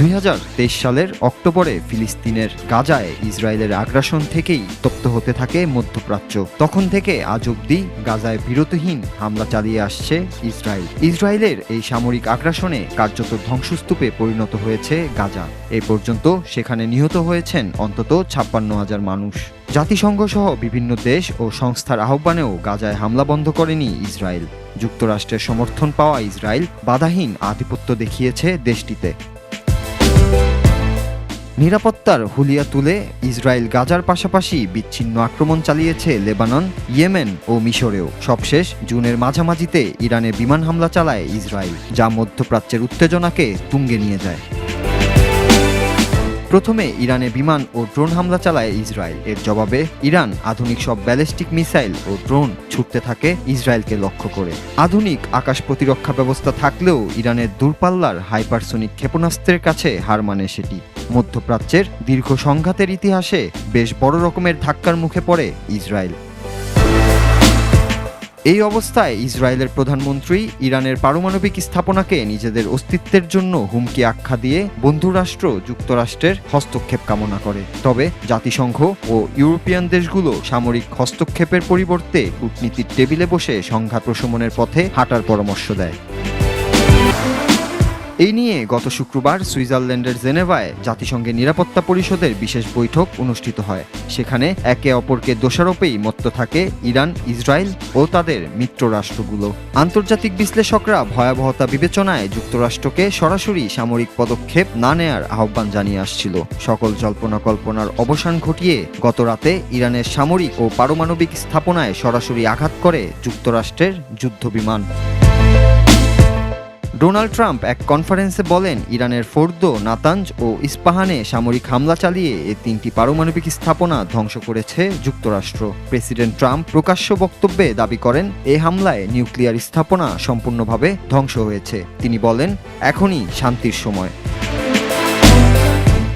দুই হাজার তেইশ সালের অক্টোবরে ফিলিস্তিনের গাজায় ইসরায়েলের আগ্রাসন থেকেই তপ্ত হতে থাকে মধ্যপ্রাচ্য। তখন থেকে আজ অব্দি গাজায় বিরতিহীন হামলা চালিয়ে আসছে ইসরায়েল। ইসরায়েলের এই সামরিক আগ্রাসনে কার্যত ধ্বংসস্তূপে পরিণত হয়েছে গাজা। এ পর্যন্ত সেখানে নিহত হয়েছেন অন্তত ছাপ্পান্ন হাজার মানুষ। জাতিসংঘ সহ বিভিন্ন দেশ ও সংস্থার আহ্বানেও গাজায় হামলা বন্ধ করেনি ইসরায়েল। যুক্তরাষ্ট্রের সমর্থন পাওয়া ইসরায়েল বাধাহীন আধিপত্য দেখিয়েছে দেশটিতে। নিরাপত্তার হুলিয়া তুলে ইসরায়েল গাজার পাশাপাশি বিচ্ছিন্ন আক্রমণ চালিয়েছে লেবানন, ইয়েমেন ও মিশরেও। সবশেষ জুনের মাঝামাঝিতে ইরানে বিমান হামলা চালায় ইসরায়েল, যা মধ্যপ্রাচ্যের উত্তেজনাকে তুঙ্গে নিয়ে যায়। প্রথমে ইরানে বিমান ও ড্রোন হামলা চালায় ইসরায়েল। এর জবাবে ইরান আধুনিক সব ব্যালিস্টিক মিসাইল ও ড্রোন ছুটতে থাকে ইসরায়েলকে লক্ষ্য করে। আধুনিক আকাশ প্রতিরক্ষা ব্যবস্থা থাকলেও ইরানের দূরপাল্লার হাইপারসোনিক ক্ষেপণাস্ত্রের কাছে হার মানে সেটি। মধ্যপ্রাচ্যের দীর্ঘ সংঘাতের ইতিহাসে বেশ বড় রকমের ধাক্কার মুখে পড়ে ইসরায়েল। এই অবস্থায় ইসরায়েলের প্রধানমন্ত্রী ইরানের পারমাণবিক স্থাপনাকে নিজেদের অস্তিত্বের জন্য হুমকি আখ্যা দিয়ে বন্ধুরাষ্ট্র যুক্তরাষ্ট্রের হস্তক্ষেপ কামনা করে। তবে জাতিসংঘ ও ইউরোপিয়ান দেশগুলো সামরিক হস্তক্ষেপের পরিবর্তে কূটনীতির টেবিলে বসে সংঘাত প্রশমনের পথে হাঁটার পরামর্শ দেয়। এই নিয়ে গত শুক্রবার সুইজারল্যান্ডের জেনেভায় জাতিসংঘের নিরাপত্তা পরিষদের বিশেষ বৈঠক অনুষ্ঠিত হয়। সেখানে একে অপরকে দোষারোপেই মত্ত থাকে ইরান, ইসরায়েল ও তাদের মিত্র রাষ্ট্রগুলো। আন্তর্জাতিক বিশ্লেষকরা ভয়াবহতা বিবেচনায় যুক্তরাষ্ট্রকে সরাসরি সামরিক পদক্ষেপ না নেয়ার আহ্বান জানিয়ে আসছিল। সকল জল্পনা কল্পনার অবসান ঘটিয়ে গত রাতে ইরানের সামরিক ও পারমাণবিক স্থাপনায় সরাসরি আঘাত করে যুক্তরাষ্ট্রের যুদ্ধবিমান। ডোনাল্ড ট্রাম্প এক কনফারেন্সে বলেন, ইরানের ফোর্দ, নাতাঞ্জ ও ইস্পাহানে সামরিক হামলা চালিয়ে এ তিনটি পারমাণবিক স্থাপনা ধ্বংস করেছে যুক্তরাষ্ট্র। প্রেসিডেন্ট ট্রাম্প প্রকাশ্য বক্তব্যে দাবি করেন, এ হামলায় নিউক্লিয়ার স্থাপনা সম্পূর্ণভাবে ধ্বংস হয়েছে। তিনি বলেন, এখনই শান্তির সময়।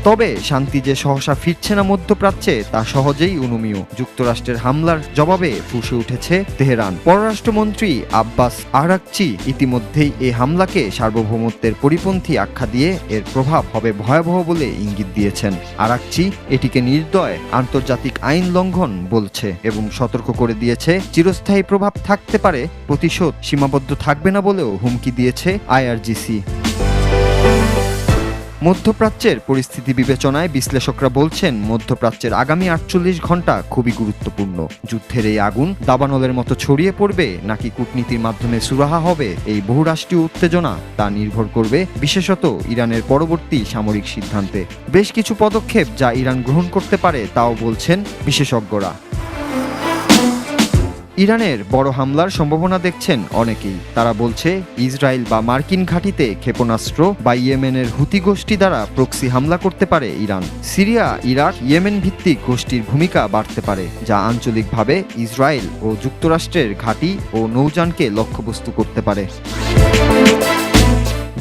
তবে শান্তি যে সহসা ফিরছে না মধ্যপ্রাচ্যে, তা সহজেই অনুমীয় যুক্তরাষ্ট্রের হামলার জবাবে ফুসে উঠেছে তেহরান। পররাষ্ট্রমন্ত্রী আব্বাস আরাকচি ইতিমধ্যেই এই হামলাকে সার্বভৌমত্বের পরিপন্থী আখ্যা দিয়ে এর প্রভাব হবে ভয়াবহ বলে ইঙ্গিত দিয়েছেন। আরাকচি এটিকে নির্দয়, আন্তর্জাতিক আইন লঙ্ঘন বলছে এবং সতর্ক করে দিয়েছে, চিরস্থায়ী প্রভাব থাকতে পারে, প্রতিশোধ সীমাবদ্ধ থাকবে না বলেও হুমকি দিয়েছে আইআরজিসি। মধ্যপ্রাচ্যের পরিস্থিতি বিবেচনায় বিশ্লেষকরা বলছেন, মধ্যপ্রাচ্যের আগামী আটচল্লিশ ঘণ্টা খুবই গুরুত্বপূর্ণ। যুদ্ধের এই আগুন দাবানলের মতো ছড়িয়ে পড়বে নাকি কূটনীতির মাধ্যমে সুরাহা হবে এই বহুরাষ্ট্রীয় উত্তেজনা তা নির্ভর করবে বিশেষত ইরানের পরবর্তী সামরিক সিদ্ধান্তে। বেশ কিছু পদক্ষেপ যা ইরান গ্রহণ করতে পারে তাও বলছেন বিশেষজ্ঞরা। ইরানের বড় হামলার সম্ভাবনা দেখছেন অনেকেই। তারা বলছে, ইসরায়েল বা মার্কিন ঘাঁটিতে ক্ষেপণাস্ত্র বা ইয়েমেনের হুতি গোষ্ঠী দ্বারা প্রক্সি হামলা করতে পারে ইরান। সিরিয়া, ইরাক, ইয়েমেন ভিত্তিক গোষ্ঠীর ভূমিকা বাড়তে পারে, যা আঞ্চলিকভাবে ইসরায়েল ও যুক্তরাষ্ট্রের ঘাঁটি ও নৌযানকে লক্ষ্যবস্তু করতে পারে।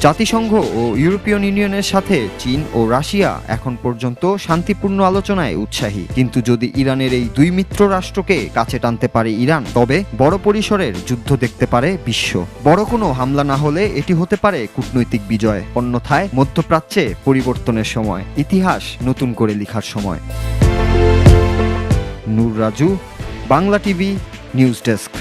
জাতিসংঘ ও ইউরোপিয়ান ইউনিয়নের সাথে চীন ও রাশিয়া এখন পর্যন্ত শান্তিপূর্ণ আলোচনায় উৎসাহী। কিন্তু যদি ইরানের এই দুই মিত্র রাষ্ট্রকে কাছে টানতে পারে ইরান, তবে বড় পরিসরের যুদ্ধ দেখতে পারে বিশ্ব। বড় কোনো হামলা না হলে এটি হতে পারে কূটনৈতিক বিজয়। অন্যথায় মধ্যপ্রাচ্যে পরিবর্তনের সময়। ইতিহাস নতুন করে লিখার সময়। Noor Raju, Bangla TV, news desk.